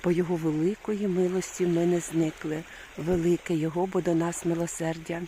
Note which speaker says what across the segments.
Speaker 1: По Його великої милості ми не зникли. Велике Його, бо до нас милосердя.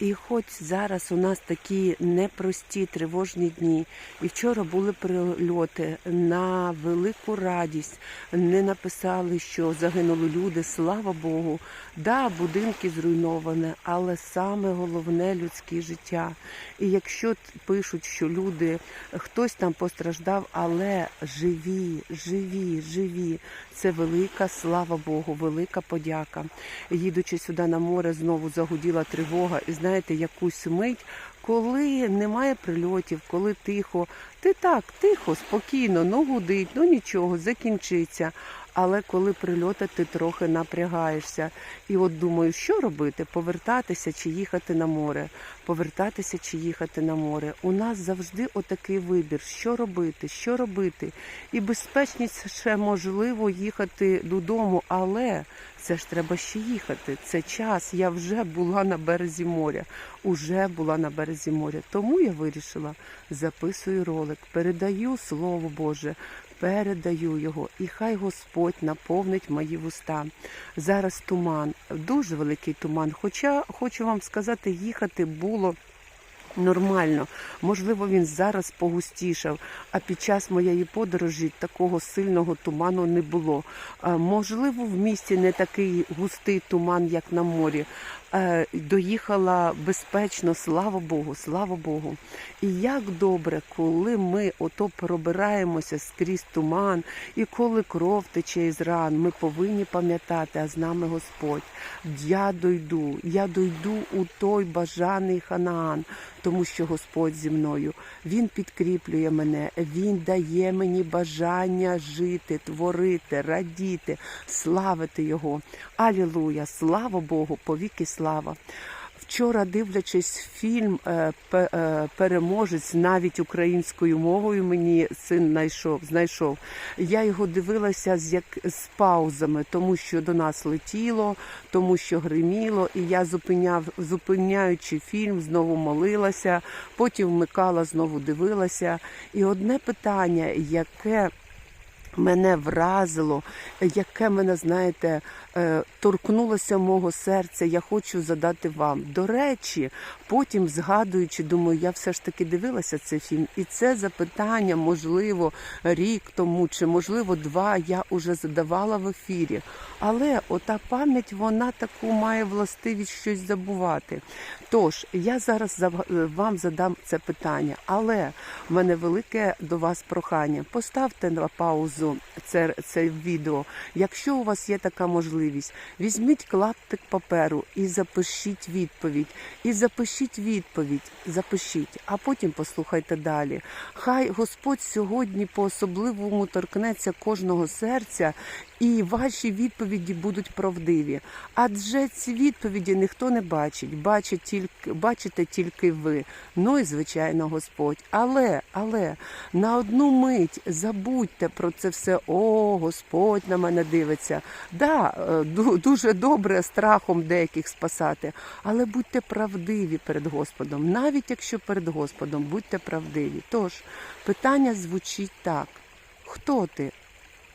Speaker 1: І хоч зараз у нас такі непрості тривожні дні, і вчора були прильоти на велику радість, не написали, що загинули люди, слава Богу. Да, будинки зруйновані, але саме головне людське життя. І якщо пишуть, що люди, хтось там постраждав, але живі, живі, живі, це велика слава Богу, велика подяка. Їдучи сюди на море, знову загуділа тривога, і знаєте, якусь мить. Коли немає прильотів, коли тихо, ти так, тихо, спокійно, ну гудить, ну нічого, закінчиться. Але коли прильоти, ти трохи напрягаєшся. І от думаю, що робити? Повертатися чи їхати на море? Повертатися чи їхати на море. У нас завжди отакий вибір, що робити, що робити. І безпечніше можливо їхати додому, але це ж треба ще їхати. Це час. Я вже була на березі моря. Уже була на березі моря. Тому я вирішила, записую ролик, передаю Слово Боже, передаю його, і хай Господь наповнить мої вуста. Зараз туман, дуже великий туман. Хоча хочу вам сказати, їхати було. Нормально, можливо, він зараз погустішав, а під час моєї подорожі такого сильного туману не було. Можливо, в місті не такий густий туман, як на морі. Е, Доїхала безпечно, слава Богу, слава Богу. І як добре, коли ми ото пробираємося скрізь туман, і коли кров тече із ран, ми повинні пам'ятати, а з нами Господь. Я дойду, я дойду у той бажаний Ханаан, тому що Господь зі мною. Він підкріплює мене, Він дає мені бажання жити, творити, радіти, славити Його. Алілуя! Слава Богу, повіки! Вчора, дивлячись фільм е, е, Переможець навіть українською мовою, мені син знайшов, знайшов. Я його дивилася з як з паузами, тому що до нас летіло, тому що гриміло, і я зупиняв, зупиняючи фільм, знову молилася, потім вмикала, знову дивилася. І одне питання, яке мене вразило, яке мене, знаєте, торкнулося мого серця, я хочу задати вам. До речі, потім згадуючи, думаю, я все ж таки дивилася цей фільм, і це запитання, можливо, рік тому, чи можливо два, я уже задавала в ефірі. Але ота пам'ять, вона таку має властивість щось забувати. Тож, я зараз вам задам це питання, але в мене велике до вас прохання. Поставте на паузу це, це відео. Якщо у вас є така можливість, візьміть клаптик паперу і запишіть відповідь. І запишіть відповідь, запишіть, а потім послухайте далі. Хай Господь сьогодні по-особливому торкнеться кожного серця, і ваші відповіді будуть правдиві. Адже ці відповіді ніхто не бачить, бачить тільки, бачите тільки ви. Ну і звичайно, Господь. Але, але на одну мить забудьте про це все. О, Господь на мене дивиться. Да, е, дуже добре страхом деяких спасати, але будьте правдиві перед Господом. Навіть якщо перед Господом, будьте правдиві. Тож питання звучить так: хто ти?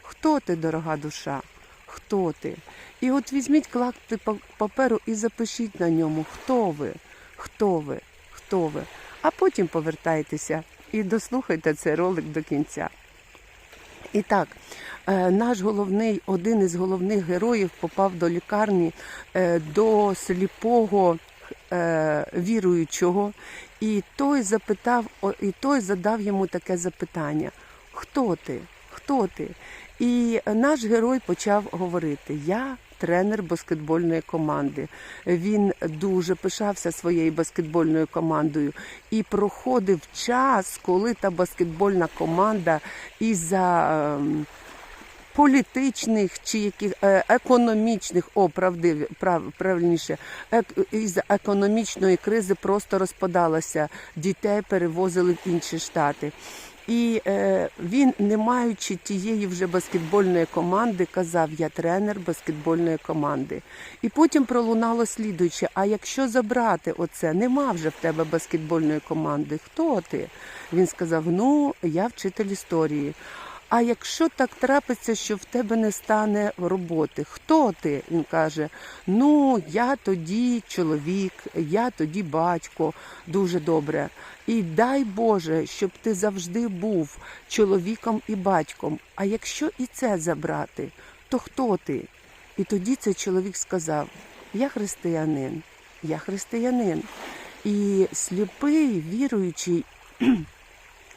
Speaker 1: Хто ти, дорога душа? Хто ти? І от візьміть клапти паперу і запишіть на ньому, хто ви, хто ви, хто ви. А потім повертайтеся і дослухайте цей ролик до кінця. І так, е, наш головний, один із головних героїв попав до лікарні е, до сліпого е, віруючого, і той запитав, і той задав йому таке запитання: Хто ти? Хто ти? І наш герой почав говорити: Я тренер баскетбольної команди. Він дуже пишався своєю баскетбольною командою і проходив час, коли та баскетбольна команда із-за ем, політичних чи яких е, економічних, о, правдиві, прав, правильніше, із економічної кризи просто розпадалася. Дітей перевозили в інші штати. І е, він, не маючи тієї вже баскетбольної команди, казав: Я тренер баскетбольної команди. І потім пролунало слідуюче: а якщо забрати оце, нема вже в тебе баскетбольної команди, хто ти? Він сказав: Ну, я вчитель історії. А якщо так трапиться, що в тебе не стане роботи, хто ти? Він каже: Ну, я тоді чоловік, я тоді батько, дуже добре. І дай Боже, щоб ти завжди був чоловіком і батьком. А якщо і це забрати, то хто ти? І тоді цей чоловік сказав: Я християнин, я християнин. І сліпий, віруючий,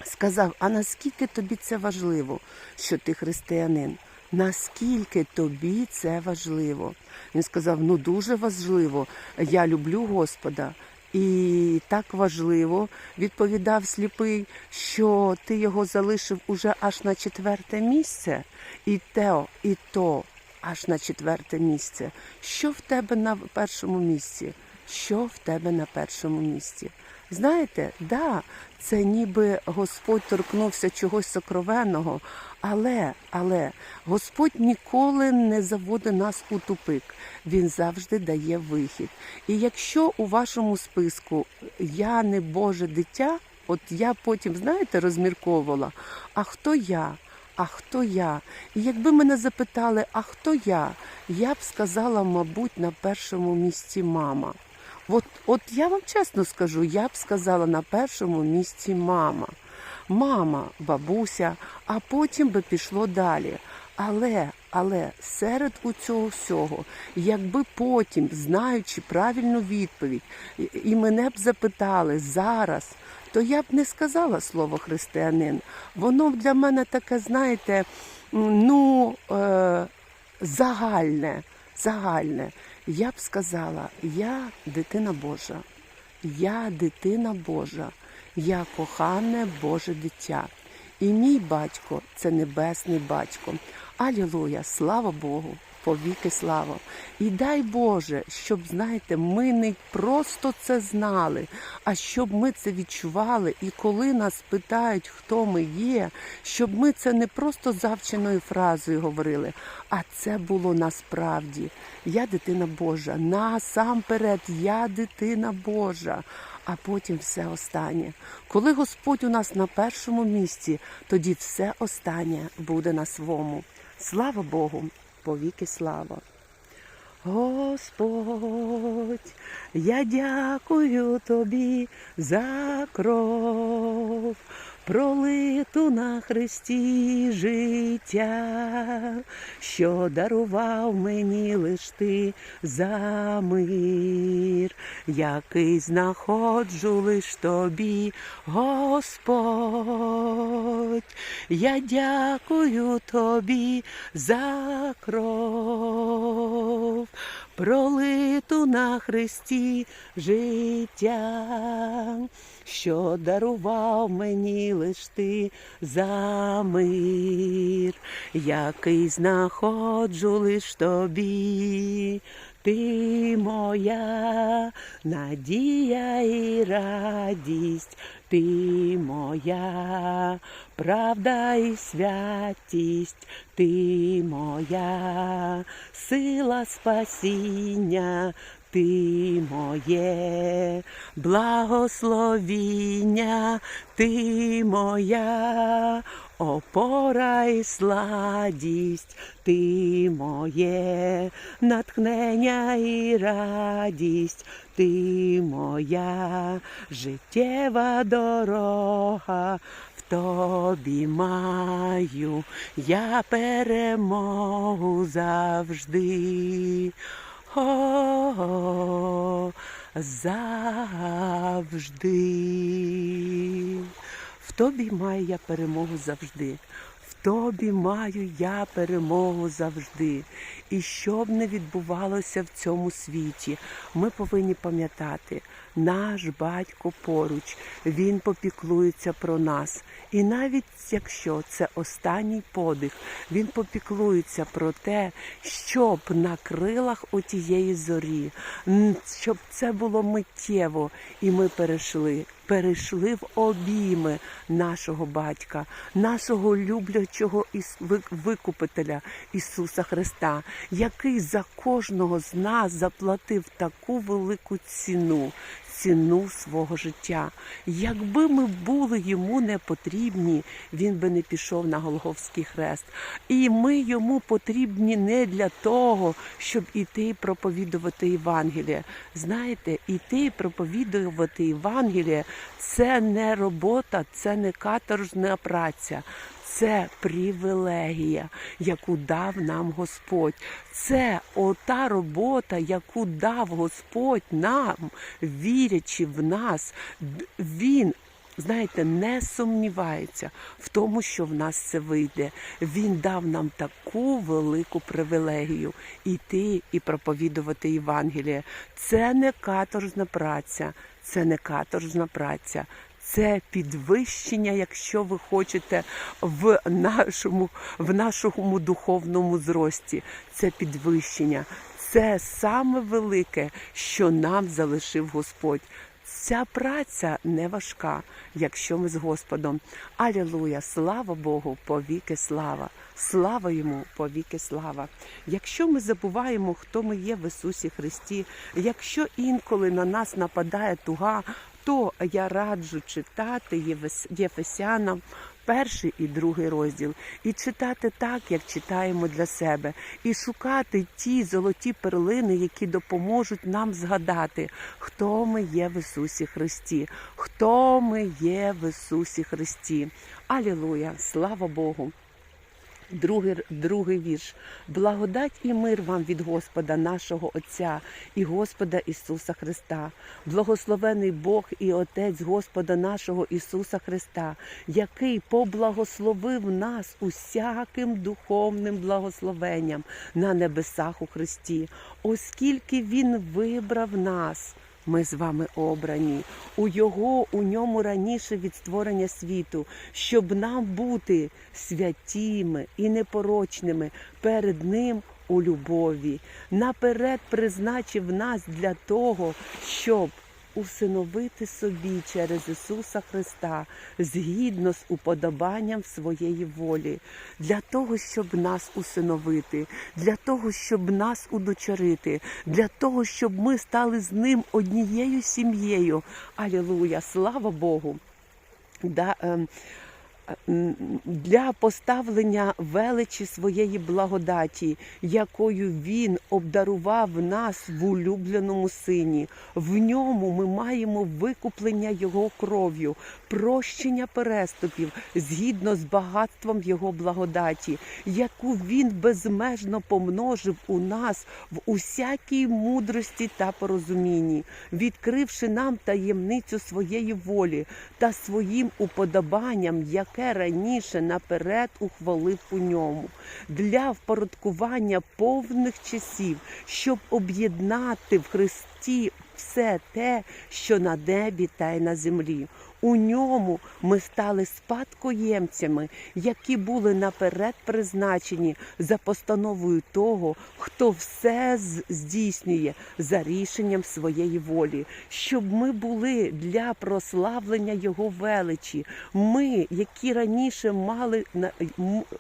Speaker 1: сказав: А наскільки тобі це важливо, що ти християнин? Наскільки тобі це важливо? Він сказав: Ну дуже важливо. Я люблю Господа. І так важливо, відповідав сліпий, що ти його залишив уже аж на четверте місце, і те, і то аж на четверте місце. Що в тебе на першому місці? Що в тебе на першому місці? Знаєте, да, це ніби Господь торкнувся чогось сокровенного, але, але Господь ніколи не заводить нас у тупик. Він завжди дає вихід. І якщо у вашому списку я не Боже дитя, от я потім, знаєте, розмірковувала, а хто я? А хто я? І якби мене запитали, а хто я, я б сказала, мабуть, на першому місці мама. От, от я вам чесно скажу, я б сказала на першому місці мама. Мама, бабуся, а потім би пішло далі. Але, але серед у цього всього, якби потім, знаючи правильну відповідь, і- мене б запитали зараз, то я б не сказала слово християнин. Воно для мене таке, знаєте, ну, е, загальне, загальне. Я б сказала, я дитина Божа, я дитина Божа, я кохане Боже дитя. І мій батько це небесний батько. Алілуя, слава Богу, повіки слава. І дай Боже, щоб, знаєте, ми не просто це знали, а щоб ми це відчували. І коли нас питають, хто ми є, щоб ми це не просто завченою фразою говорили, а це було насправді. Я дитина Божа. Насамперед, я дитина Божа. А потім все останнє. Коли Господь у нас на першому місці, тоді все останнє буде на свому. Слава Богу, повіки слава. Господь, я дякую тобі за кров, пролиту на хресті життя, що дарував мені лиш ти за мир, який знаходжу лиш тобі, Господь. Я дякую тобі за кров, пролиту на хресті життя, що дарував мені лиш ти за мир, який знаходжу лиш тобі. Ти моя надія і радість, ти моя правда і святість, ти моя сила спасіння, ти моє благословіння, ти моя опора і сладість, ти моє натхнення і радість, ти моя життєва дорога. Тобі маю я перемогу завжди. О, завжди. В тобі маю я перемогу завжди. В тобі маю я перемогу завжди. І що б не відбувалося в цьому світі, ми повинні пам'ятати, наш батько поруч, він попіклується про нас. І навіть якщо це останній подих, він попіклується про те, щоб на крилах отієї зорі, щоб це було миттєво, і ми перейшли. Перейшли в обійми нашого батька, нашого люблячого викупителя Ісуса Христа, який за кожного з нас заплатив таку велику ціну, ціну свого життя. Якби ми були йому не потрібні, він би не пішов на Голговський хрест. І ми йому потрібні не для того, щоб іти проповідувати Євангеліє. Знаєте, іти проповідувати Євангеліє це не робота, це не каторжна праця. Це привілегія, яку дав нам Господь. Це ота робота, яку дав Господь нам, вірячи в нас. Він знаєте, не сумнівається в тому, що в нас це вийде. Він дав нам таку велику привілегію іти і проповідувати Євангеліє. Це не каторжна праця, це не каторжна праця. Це підвищення, якщо ви хочете, в нашому, в нашому духовному зрості. Це підвищення. Це саме велике, що нам залишив Господь. Ця праця не важка, якщо ми з Господом. Алілуя! Слава Богу, повіки слава! Слава йому, повіки слава! Якщо ми забуваємо, хто ми є в Ісусі Христі, якщо інколи на нас нападає туга, то я раджу читати Єфесянам перший і другий розділ, і читати так, як читаємо для себе, і шукати ті золоті перлини, які допоможуть нам згадати, хто ми є в Ісусі Христі, хто ми є в Ісусі Христі. Алілуя! Слава Богу! Другий, другий вірш. Благодать і мир вам від Господа нашого Отця і Господа Ісуса Христа. Благословений Бог і Отець Господа нашого Ісуса Христа, який поблагословив нас усяким духовним благословенням на небесах у Христі, оскільки Він вибрав нас. Ми з вами обрані у його, у ньому раніше від створення світу, щоб нам бути святіми і непорочними перед ним у любові. Наперед призначив нас для того, щоб усиновити собі через Ісуса Христа згідно з уподобанням своєї волі, для того, щоб нас усиновити, для того, щоб нас удочерити, для того, щоб ми стали з ним однією сім'єю. Алілуя! Слава Богу! Да, ем, для поставлення величі своєї благодаті, якою він обдарував нас в улюбленому сині. В ньому ми маємо викуплення його кров'ю, прощення переступів згідно з багатством його благодаті, яку він безмежно помножив у нас в усякій мудрості та порозумінні, відкривши нам таємницю своєї волі та своїм уподобанням, яке раніше наперед ухвалив у ньому, для впорядкування повних часів, щоб об'єднати в Христі все те, що на небі та й на землі. У ньому ми стали спадкоємцями, які були наперед призначені за постановою того, хто все здійснює за рішенням своєї волі, щоб ми були для прославлення Його величі. Ми, які раніше мали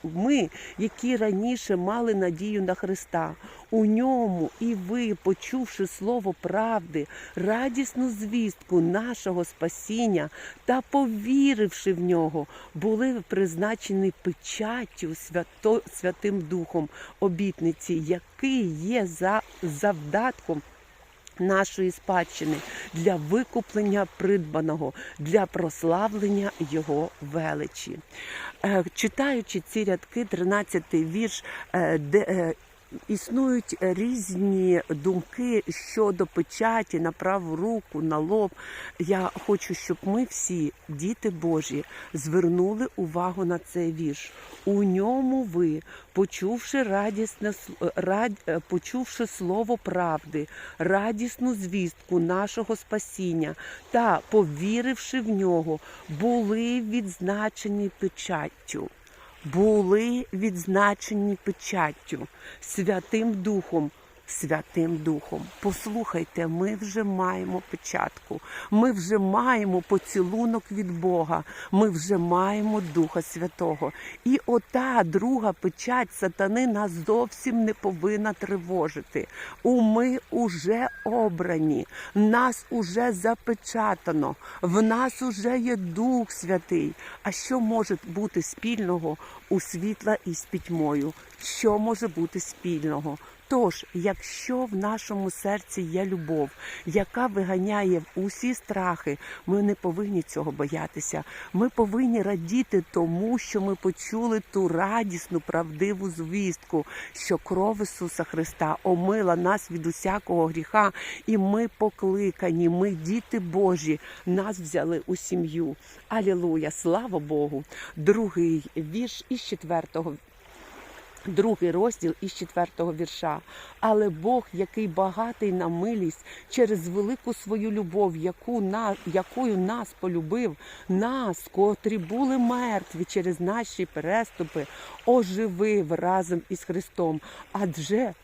Speaker 1: ми, які раніше мали надію на Христа. У ньому і ви, почувши слово правди, радісну звістку нашого спасіння та повіривши в нього, були призначені печаттю свято, Святим Духом обітниці, який є за завдатком. Нашої спадщини для викуплення придбаного, для прославлення його величі. Е, Читаючи ці рядки, 13-й вірш, е, де, е, існують різні думки щодо печаті на праву руку, на лоб. Я хочу, щоб ми всі, діти Божі, звернули увагу на цей вірш. У ньому ви, почувши радісне с- рад, е, почувши слово правди, радісну звістку нашого спасіння та повіривши в нього, були відзначені печаттю були відзначені печаттю Святим Духом. Святим Духом. Послухайте, ми вже маємо печатку, ми вже маємо поцілунок від Бога, ми вже маємо Духа Святого. І ота друга печать сатани нас зовсім не повинна тривожити. У ми уже обрані, нас уже запечатано, в нас уже є Дух Святий. А що може бути спільного у світла із пітьмою? Що може бути спільного? Тож, якщо в нашому серці є любов, яка виганяє усі страхи, ми не повинні цього боятися. Ми повинні радіти тому, що ми почули ту радісну, правдиву звістку, що кров Ісуса Христа омила нас від усякого гріха, і ми покликані, ми діти Божі, нас взяли у сім'ю. Алілуя! Слава Богу! Другий вірш із четвертого Другий розділ із четвертого вірша. Але Бог, який багатий на милість через велику свою любов, яку на, якою нас полюбив, нас, котрі були мертві через наші переступи, оживив разом із Христом. Адже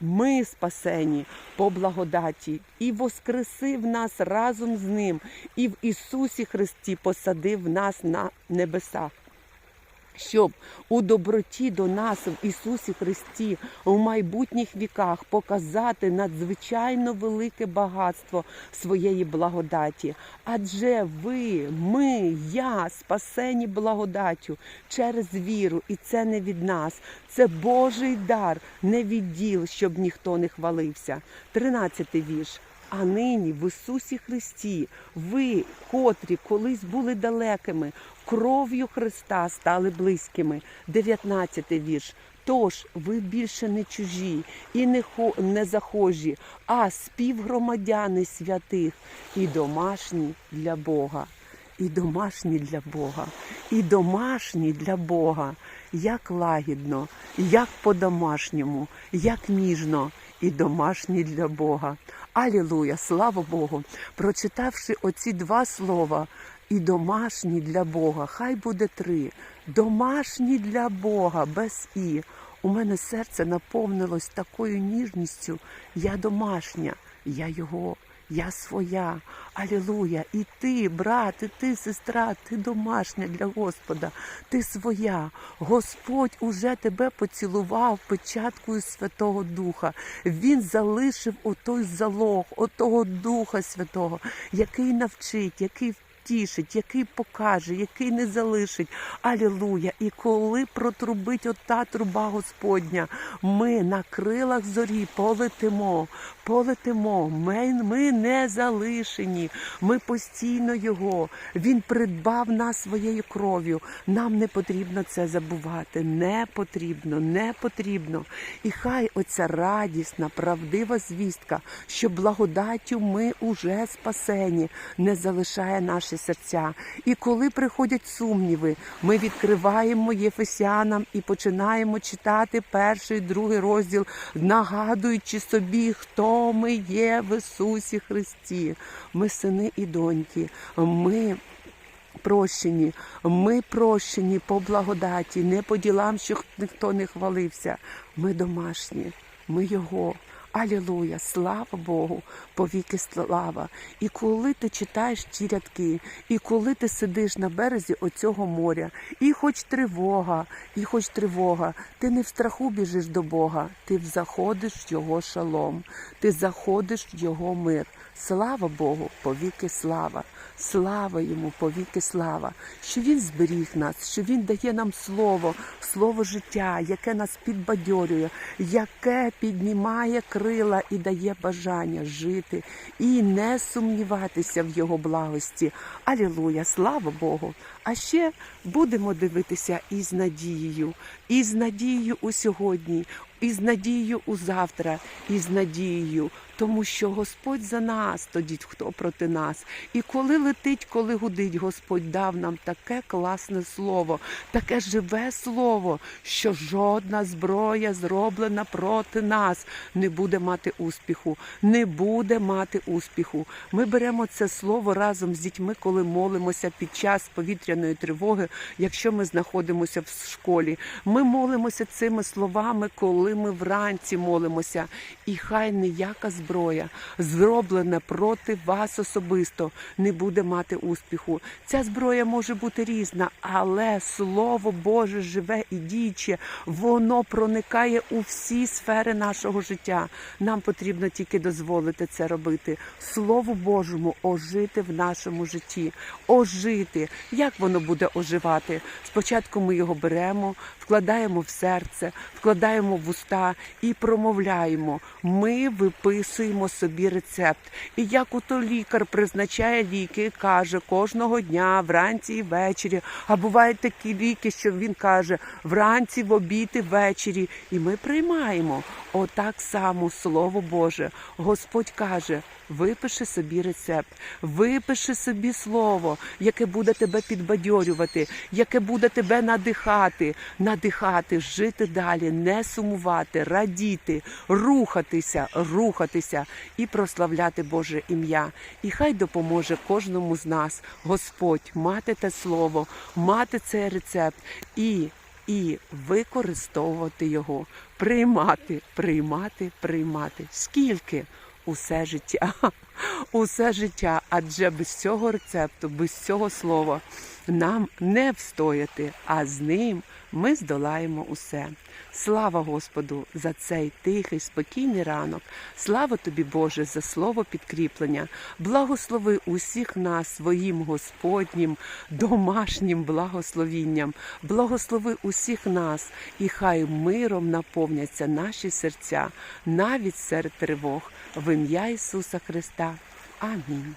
Speaker 1: ми спасені по благодаті і воскресив нас разом з ним, і в Ісусі Христі посадив нас на небесах щоб у доброті до нас в Ісусі Христі у майбутніх віках показати надзвичайно велике багатство своєї благодаті. Адже ви, ми, я спасені благодаттю через віру, і це не від нас. Це Божий дар, не відділ, щоб ніхто не хвалився. Тринадцятий вірш. А нині в Ісусі Христі, ви, котрі колись були далекими, кров'ю Христа стали близькими. 19 вірш. Тож ви більше не чужі і не, не захожі, а співгромадяни святих і домашні для Бога. І домашні для Бога, і домашні для Бога, як лагідно, як по-домашньому, як ніжно, і домашні для Бога. Алілуя, слава Богу! Прочитавши оці два слова, і домашні для Бога, хай буде три. Домашні для Бога, без і. У мене серце наповнилось такою ніжністю. Я домашня, я його. Я своя, алілуя, і ти, брат, і ти, сестра, ти домашня для Господа, ти своя. Господь уже тебе поцілував печаткою Святого Духа. Він залишив отой залог, отого Духа Святого, який навчить, який втішить, який покаже, який не залишить. Алілуя! І коли протрубить ота труба Господня, ми на крилах зорі полетимо, полетимо. Ми, ми не залишені. Ми постійно його. Він придбав нас своєю кров'ю. Нам не потрібно це забувати. Не потрібно, не потрібно. І хай оця радісна, правдива звістка, що благодаттю ми уже спасені, не залишає наші серця. І коли приходять сумніви, ми відкриваємо Єфесянам і починаємо читати перший, другий розділ, нагадуючи собі, хто ми є в Ісусі Христі. Ми сини і доньки. Ми прощені, ми прощені по благодаті, не по ділам, що ніхто не хвалився. Ми домашні, ми Його. Алілуя, слава Богу, повіки слава. І коли ти читаєш ті рядки, і коли ти сидиш на березі оцього моря, і хоч тривога, і хоч тривога, ти не в страху біжиш до Бога, ти заходиш в Його шалом, ти заходиш в Його мир. Слава Богу, повіки слава, слава йому, повіки слава, що він зберіг нас, що він дає нам слово, слово життя, яке нас підбадьорює, яке піднімає крила і дає бажання жити і не сумніватися в його благості. Алілуя, слава Богу! А ще будемо дивитися із надією, із надією у сьогодні, із надією у завтра, із надією, тому що Господь за нас, тоді хто проти нас. І коли летить, коли гудить, Господь дав нам таке класне слово, таке живе слово, що жодна зброя, зроблена проти нас, не буде мати успіху, не буде мати успіху. Ми беремо це слово разом з дітьми, коли молимося під час повітряної тривоги, якщо ми знаходимося в школі. Ми молимося цими словами, коли ми вранці молимося. І хай ніяка зброя, зроблена проти вас особисто, не буде мати успіху. Ця зброя може бути різна, але Слово Боже живе і діюче, воно проникає у всі сфери нашого життя. Нам потрібно тільки дозволити це робити. Слову Божому ожити в нашому житті, ожити. Як воно буде оживати? Спочатку ми його беремо, вкладаємо в серце, вкладаємо в уста і промовляємо. Ми виписуємо собі рецепт. І як ото лікар призначає ліки, каже кожного дня, вранці і ввечері. А бувають такі ліки, що він каже вранці, в обід і ввечері. І ми приймаємо. Отак само Слово Боже. Господь каже. Випиши собі рецепт, випиши собі слово, яке буде тебе підбадьорювати, яке буде тебе надихати, надихати, жити далі, не сумувати, радіти, рухатися, рухатися і прославляти Боже ім'я. І хай допоможе кожному з нас Господь мати те слово, мати цей рецепт і. І використовувати його, приймати, приймати, приймати. Скільки? усе життя, усе життя. Адже без цього рецепту, без цього слова нам не встояти, а з ним ми здолаємо усе. Слава Господу за цей тихий, спокійний ранок. Слава тобі, Боже, за слово підкріплення. Благослови усіх нас своїм Господнім, домашнім благословінням. Благослови усіх нас, і хай миром наповняться наші серця, навіть серед тривог. В ім'я Ісуса Христа. Амінь.